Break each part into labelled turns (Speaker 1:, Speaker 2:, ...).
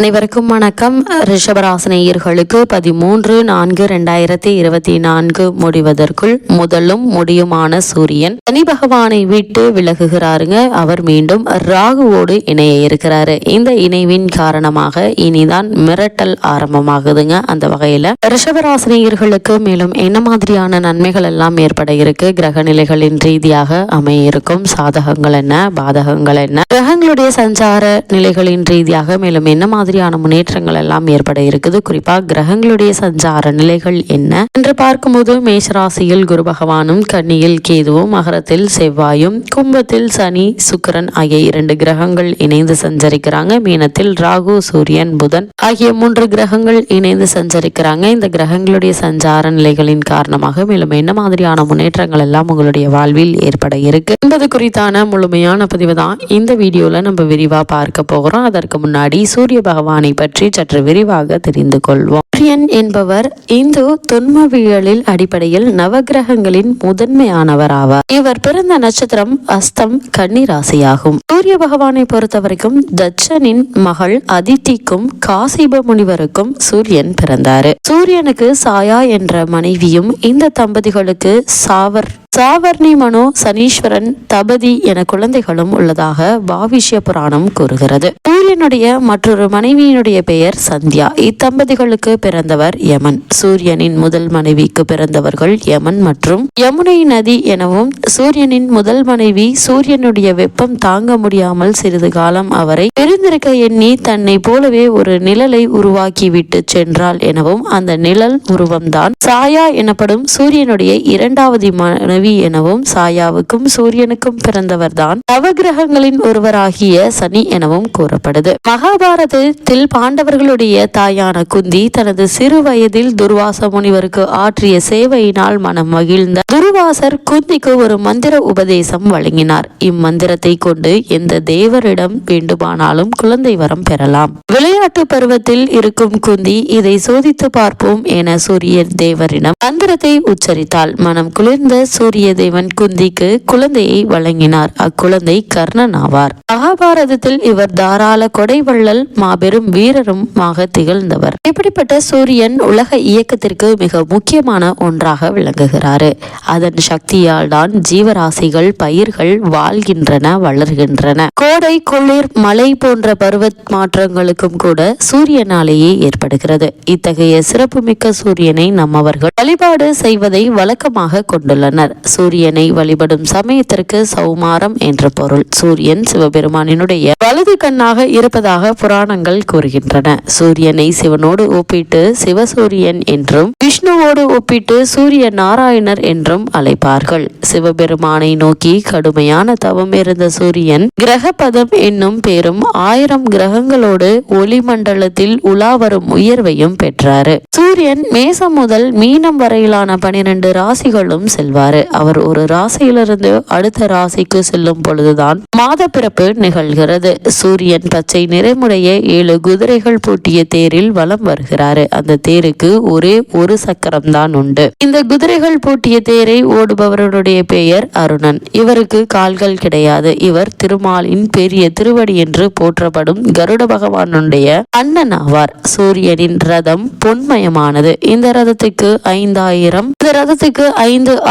Speaker 1: அனைவருக்கும் வணக்கம். ரிஷபராசினியர்களுக்கு பதிமூன்று நான்கு ரெண்டாயிரத்தி இருபத்தி நான்கு முடிவதற்குள் முதலும் முடியுமான சூரியன் சனி பகவானை விட்டு விலகுகிறாருங்க. அவர் மீண்டும் ராகுவோடு இணைய இருக்கிறாரு. இந்த இணைவின் காரணமாக இனிதான் மிரட்டல் ஆரம்பமாகுதுங்க. அந்த வகையில ரிஷபராசினியர்களுக்கு மேலும் என்ன மாதிரியான நன்மைகள் எல்லாம் ஏற்பட இருக்கு? கிரக நிலைகளின் ரீதியாக அமைய இருக்கும் சாதகங்கள் என்ன? பாதகங்கள் என்ன? கிரகங்களுடைய சஞ்சார நிலைகளின் ரீதியாக மேலும் என்ன மாதிரி மாதிரியான முன்னேற்றங்கள் எல்லாம் ஏற்பட இருக்குது. குறிப்பா கிரகங்களுடைய சஞ்சார நிலைகள் என்ன? என்று பார்க்கும்போது மேஷராசியில் குரு பகவானும் கன்னியில் கேதுவும் மகரத்தில் செவ்வாயும் கும்பத்தில் சனி சுக்கரன் ஆகிய இரண்டு கிரகங்கள் இணைந்து சஞ்சரிக்கிறாங்க. மீனத்தில் ராகு சூரியன் புதன் ஆகிய மூன்று கிரகங்கள் இணைந்து சஞ்சரிக்கிறாங்க. இந்த கிரகங்களுடைய சஞ்சார நிலைகளின் காரணமாக மேலும் என்ன மாதிரியான முன்னேற்றங்கள் எல்லாம் உங்களுடைய வாழ்வில் ஏற்பட இருக்கு என்பது குறித்தான முழுமையான பதிவு தான் இந்த வீடியோல நம்ம விரிவா பார்க்க போகிறோம் அதற்கு முன்னாடி சூரிய பகவான் பற்றி சற்று விரிவாக தெரிந்து கொள்வோம். சூரியன் என்பவர் இந்து தொன்மவியலில் அடிப்படையில் நவகிரகங்களின் முதன்மையானவர் ஆவார் இவர் பிறந்த நட்சத்திரம் அஸ்தம் கன்னிராசியாகும். சூரிய பகவானை பொறுத்தவரைக்கும் தட்சனின் மகள் அதித்திக்கும் காசிப முனிவருக்கும் சூரியன் பிறந்தாரு. சூரியனுக்கு சாயா என்ற மனைவியும் இந்த தம்பதிகளுக்கு சாவர் சாவர்ணி மனோ சனீஸ்வரன் தபதி என குழந்தைகளும் உள்ளதாக பாவிஷ்ய புராணம் கூறுகிறது. சூரியனுடைய மற்றொரு மனைவியினுடைய பெயர் சந்தியா. இத்தம்பதிகளுக்கு பிறந்தவர் யமன். சூரியனின் முதல் மனைவிக்கு பிறந்தவர்கள் யமன் மற்றும் யமுனை நதி எனவும் சூரியனின் முதல் மனைவி சூரியனுடைய வெப்பம் தாங்க முடியாமல் சிறிது காலம் அவரை பிரிந்திருக்க எண்ணி தன்னை போலவே ஒரு நிழலை உருவாக்கி விட்டு சென்றாள் எனவும் அந்த நிழல் உருவம்தான் சாயா எனப்படும் சூரியனுடைய இரண்டாவது மனைவி எனவும் சாயாவுக்கும் சூரியனுக்கும் பிறந்தவர்தான் நவகிரகங்களின் ஒருவராகிய சனி எனவும் கூறப்படுது. மகாபாரதத்தில் பாண்டவர்களுடைய தாயான குந்தி தனது சிறு வயதில் துர்வாச முனிவருக்கு ஆற்றிய சேவையினால் மனம் மகிழ்ந்த துருவாசர் குந்திக்கு ஒரு மந்திர உபதேசம் வழங்கினார். இம்மந்திரத்தை கொண்டு எந்த தேவரிடம் வேண்டுமானாலும் குழந்தை வரம் பெறலாம். விளையாட்டு பருவத்தில் இருக்கும் குந்தி இதை சோதித்து பார்ப்போம் என சூரிய தேவரிடம் மந்திரத்தை உச்சரித்தாள். மனம் குளிர்ந்த சூரிய தேவன் குந்திக்கு குழந்தையை வழங்கினார். அக்குழந்தை கர்ணன் ஆவார் மகாபாரதத்தில் இவர் தாராள கொடைவள்ளல் மாபெரும் வீரரும் திகழ்ந்தவர். இப்படிப்பட்ட சூரியன் உலக இயக்கத்திற்கு மிக முக்கியமான ஒன்றாக விளங்குகிறாரு. அதன் சக்தியால் தான் ஜீவராசிகள் பயிர்கள் வாழ்கின்றன வளர்கின்றன. கோடை குளிர் மழை போன்ற பருவ மாற்றங்களுக்கும் கூட சூரியனாலேயே ஏற்படுகிறது. இத்தகைய சிறப்புமிக்க சூரியனை நம்மவர்கள் வழிபாடு செய்வதை வழக்கமாக கொண்டுள்ளனர். சூரியனை வழிபடும் சமயத்திற்கு சௌமாரம் என்ற பொருள். சூரியன் சிவபெருமானினுடைய வலது கண்ணாக இருப்பதாக புராணங்கள் கூறுகின்றன. சூரியனை சிவனோடு ஒப்பிட்டு சிவசூரியன் என்றும் விஷ்ணுவோடு ஒப்பிட்டு சூரிய நாராயணர் என்றும் அழைப்பார்கள். சிவபெருமானை நோக்கி கடுமையான தவம் இருந்த சூரியன் கிரகபதம் என்னும் பேரும் ஆயிரம் கிரகங்களோடு ஒளிமண்டலத்தில் உலா வரும் உயர்வையும் பெற்றாரு. சூரியன் மேசம் முதல் மீனம் வரையிலான பனிரெண்டு ராசிகளும் செல்வாரு. அவர் ஒரு ராசியிலிருந்து அடுத்த ராசிக்கு செல்லும் பொழுதுதான் மாத பிறப்பு நிகழ்கிறது. சூரியன் பச்சை நிறைமுடைய ஏழு குதிரைகள் பூட்டிய தேரில் வலம் வருகிறாரு. அந்த தேருக்கு ஒரே ஒரு சக்கரம் தான் உண்டு. இந்த குதிரைகள் பூட்டிய தேரை ஓடுபவருடைய பெயர் அருணன். இவருக்கு கால்கள் கிடையாது. இவர் திருமாலின் பெரிய திருவடி என்று போற்றப்படும் கருட பகவானுடைய அண்ணன் ஆவார். சூரியனின் ரதம் பொன்மயமானது. இந்த ரதத்துக்கு ஐந்தாயிரம் இந்த ரதத்துக்கு ஐந்து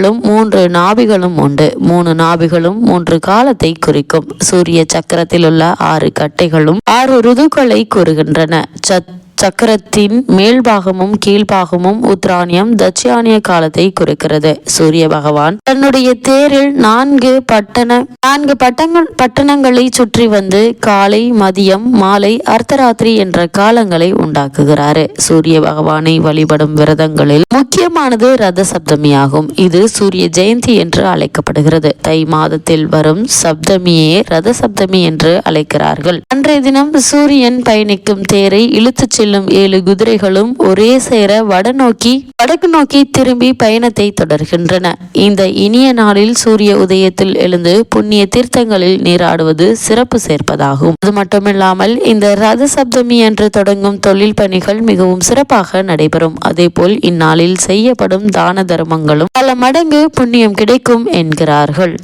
Speaker 1: நாபிகளும் மூன்று நாபிகளும் உண்டு. மூணு நாபிகளும் மூன்று காலத்தை குறிக்கும். சூரிய சக்கரத்தில் உள்ள ஆறு கட்டைகளும் ஆறு ருதுக்களை கூறுகின்றன. சத் சக்கரத்தின் மேல்பாகமும் கீழ்பாகமும் உத்ராணியம் தட்சியானிய காலத்தை குறிக்கிறது. சூரிய பகவான் தன்னுடைய தேரில் நான்கு பட்டண நான்கு பட்டங்கள் பட்டணங்களை சுற்றி வந்து காலை மதியம் மாலை அர்த்தராத்திரி என்ற காலங்களை உண்டாக்குகிறாரு. சூரிய பகவானை வழிபடும் விரதங்களில் முக்கியமானது ரத சப்தமி ஆகும் இது சூரிய ஜெயந்தி என்று அழைக்கப்படுகிறது. தை மாதத்தில் வரும் சப்தமியே ரத சப்தமி என்று அழைக்கிறார்கள். அன்றைய தினம் சூரியன் பயணிக்கும் தேரை இழுத்துச் செல்லும் ஏழு குதிரைகளும் ஒரே சேர வடநோக்கி வடக்கு நோக்கி திரும்பி பயணத்தை தொடர்கின்றன. இந்த இனிய நாளில் சூரிய உதயத்தில் எழுந்து புண்ணிய தீர்த்தங்களில் நீராடுவது சிறப்பு சேர்ப்பதாகும். அது மட்டுமில்லாமல் இந்த ரத சப்தமி என்று தொடங்கும் தொழில் பணிகள் மிகவும் சிறப்பாக நடைபெறும். அதேபோல் இந்நாளில் செய்யப்படும் தான தர்மங்களும் பல மடங்கு புண்ணியம் கிடைக்கும் என்கிறார்கள்.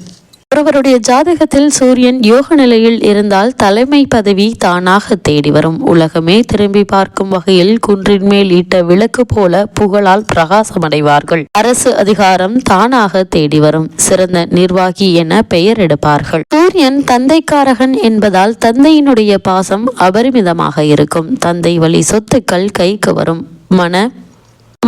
Speaker 1: ஒருவருடைய ஜாதகத்தில் சூரியன் யோக நிலையில் இருந்தால் தலைமை பதவி தானாக தேடி வரும். உலகமே திரும்பி பார்க்கும் வகையில் குன்றின் மேல் ஈட்ட விளக்கு போல புகழால் பிரகாசமடைவார்கள். அரசு அதிகாரம் தானாக தேடி வரும். சிறந்த நிர்வாகி என பெயர் எடுப்பார்கள். சூரியன் தந்தைக்காரகன் என்பதால் தந்தையினுடைய பாசம் அபரிமிதமாக இருக்கும். தந்தை வழி சொத்துக்கள் கைக்கு வரும். மன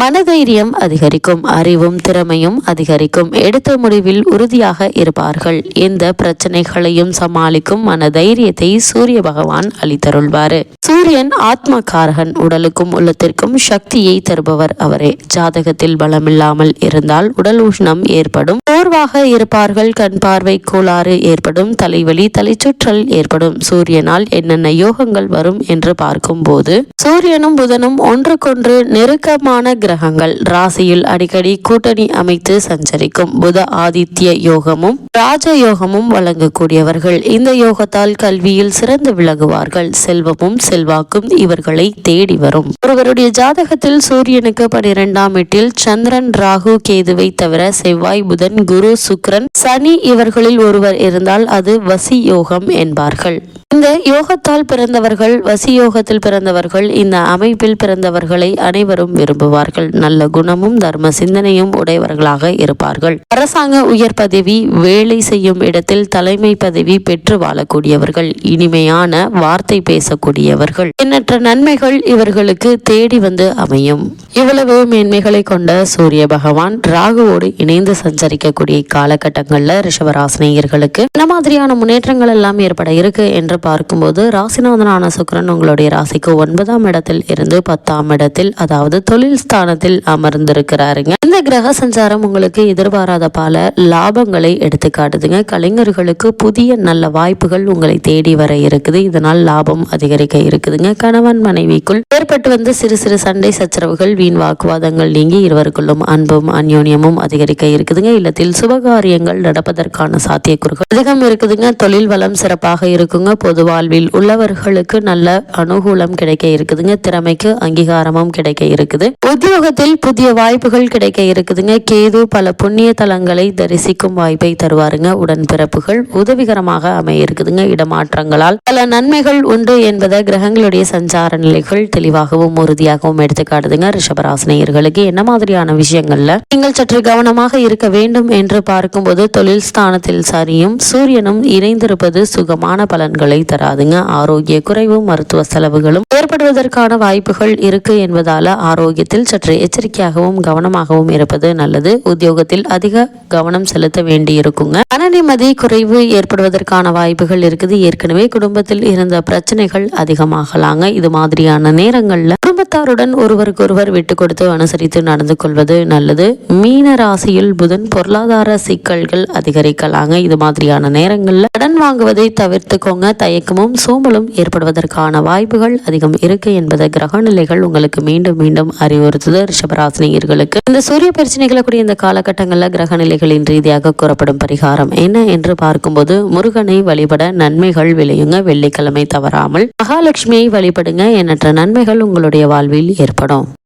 Speaker 1: மனதைரியம் அதிகரிக்கும் அறிவும் திறமையும் அதிகரிக்கும். எடுத்த முடிவில் உறுதியாக இருப்பார்கள். எந்த பிரச்சனைகளையும் சமாளிக்கும் மனதைரியத்தை சூரிய பகவான் அளித்தருள்வார். சூரியன் ஆத்மகாரகன் உடலுக்கும் உள்ளத்திற்கும் சக்தியை தருபவர் அவரே. ஜாதகத்தில் பலமில்லாமல் இருந்தால் உடல் உஷ்ணம் ஏற்படும். சோர்வாக இருப்பார்கள். கண் பார்வை கோளாறு ஏற்படும். தலைவலி தலைச்சுற்றல் ஏற்படும். சூரியனால் என்னென்ன யோகங்கள் வரும் என்று பார்க்கும்போது சூரியனும் புதனும் ஒன்றுக்கொன்று நெருக்கமான கிரகங்கள் ராசியில் அடிக்கடி கூட்டணி அமைத்து சஞ்சரிக்கும் புத ஆதித்ய யோகமும் ராஜ யோகமும் வழங்கக்கூடியவர்கள். இந்த யோகத்தால் கல்வியில் சிறந்து விளங்குவார்கள். செல்வமும் செல்வாக்கும் இவர்களை தேடி வரும். ஒருவருடைய ஜாதகத்தில் சூரியனுக்கு பனிரெண்டாம் எட்டில் சந்திரன் ராகு கேதுவை தவிர செவ்வாய் புதன் குரு சுக்ரன் சனி இவர்களில் ஒருவர் இருந்தால் அது வசி யோகம் என்பார்கள். இந்த யோகத்தால் பிறந்தவர்கள் வசி யோகத்தில் பிறந்தவர்கள் இந்த அமைப்பில் பிறந்தவர்களை அனைவரும் விரும்புவார்கள். நல்ல குணமும் தர்ம சிந்தனையும் உடையவர்களாக இருப்பார்கள். அரசாங்க உயர் பதவி வேலை செய்யும் இடத்தில் தலைமை பதவி பெற்று வாழக்கூடியவர்கள் இனிமையான வார்த்தை பேசக்கூடியவர்கள். எண்ணற்ற நன்மைகள் இவர்களுக்கு தேடி வந்து அமையும். இவ்வளவு மேன்மைகளை கொண்ட சூரிய பகவான் ராகுவோடு இணைந்து சஞ்சரிக்கக்கூடிய காலகட்டங்கள்ல ரிஷபராசினியர்களுக்கு என்ன மாதிரியான முன்னேற்றங்கள் எல்லாம் ஏற்பட இருக்கு என்று பார்க்கும்போது ராசிநாதனான சுக்கிரன் உங்களுடைய ராசிக்கு ஒன்பதாம் இடத்தில் இருந்து பத்தாம் இடத்தில் அதாவது தொழில் ஸ்தானத்தில் அமர்ந்திருக்கிறாருங்க. இந்த கிரக சஞ்சாரம் உங்களுக்கு எதிர்பாராத பல லாபங்களை எடுத்து காட்டுதுங்க. கலைஞர்களுக்கு புதிய நல்ல வாய்ப்புகள் உங்களை தேடி வர இருக்குது. இதனால் லாபம் அதிகரிக்க இருக்குதுங்க. கணவன் மனைவிக்குள் ஏற்பட்டு வந்த சிறு சிறு சண்டை சச்சரவுகள் வீண் வாக்குவாதங்கள் நீங்கி இருவருக்குள்ளும் அன்பும் அந்யோன்யமும் அதிகரிக்க இருக்குதுங்க. இல்லத்தில் சுபகாரியங்கள் நடப்பதற்கான சாத்தியக்கூறுகள் அதிகம் இருக்குதுங்க. தொழில் வளம் சிறப்பாக இருக்குங்க. பொது வாழ்வில் உள்ளவர்களுக்கு நல்ல அனுகூலம் கிடைக்க இருக்குதுங்க. திறமைக்கு அங்கீகாரமும் கிடைக்க இருக்குது. உத்தியோகத்தில் புதிய வாய்ப்புகள் கிடைக்க இருக்குதுங்க. கேது பல புண்ணிய தலங்களை தரிசிக்கும் வாய்ப்பை தருவாருங்க. உடன்பிறப்புகள் உதவிகரமாக அமைய இருக்குதுங்க இடமாற்றங்களால் பல நன்மைகள் உண்டு என்பதை கிரகங்களுடைய சஞ்சார நிலைகள் தெளிவாகவும் உறுதியாகவும் எடுத்துக்காட்டுதுங்க. ரிஷபராசினியர்களுக்கு என்ன மாதிரியான விஷயங்கள்ல நீங்கள் சற்று கவனமாக இருக்க வேண்டும் என்று பார்க்கும்போது தொழில் ஸ்தானத்தில் சரியும் சூரியனும் இணைந்திருப்பது சுகமான பலன்களை தராதுங்க. ஆரோக்கிய குறைவும் மருத்துவ செலவுகளும் ஏற்படுவதற்கான வாய்ப்புகள் இருக்கு என்பதால ஆரோக்கியத்தில் சற்று எச்சரிக்கையாகவும் கவனமாகவும் இருப்பது நல்லது. உத்தியோகத்தில் அதிக கவனம் செலுத்த வேண்டி இருக்குங்க மன நிம்மதி குறைவு ஏற்படுவதற்கான வாய்ப்புகள் இருக்குது. ஏற்கனவே குடும்பத்தில் இருந்த பிரச்சனைகள் அதிகமாகலாங்க. இது மாதிரியான நேரங்களில் குடும்பத்தாருடன் ஒருவருக்கொருவர் விட்டு கொடுத்து அனுசரித்து நடந்து கொள்வது நல்லது. மீன ராசியில் புதன் பொருளாதார சிக்கல்கள் அதிகரிக்கலாங்க. இது மாதிரியான நேரங்களில் கடன் வாங்குவதை தவிர்த்துக்கோங்க. தயக்கமும் சோம்பலும் ஏற்படுவதற்கான வாய்ப்புகள் அதிகம் இருக்கு என்பதை கிரக நிலைகள் உங்களுக்கு மீண்டும் மீண்டும் அறிவுறுத்துது. ரிஷபராசினியர்களுக்கு இந்த சூரிய பயிற்சி கூடிய இந்த காலகட்டங்களில் கிரக நிலைகளின் ரீதியாக கூறப்படும் பரிகாரம் என்ன என்று பார்க்கும்போது முருகனை வழிபட நன்மைகள் விளையுங்க. வெள்ளிக்கிழமை தவறாமல் மகாலட்சுமியை வழிபடுங்க. எண்ணற்ற நன்மைகள் உங்களுடைய வாழ்வில் ஏற்படும்.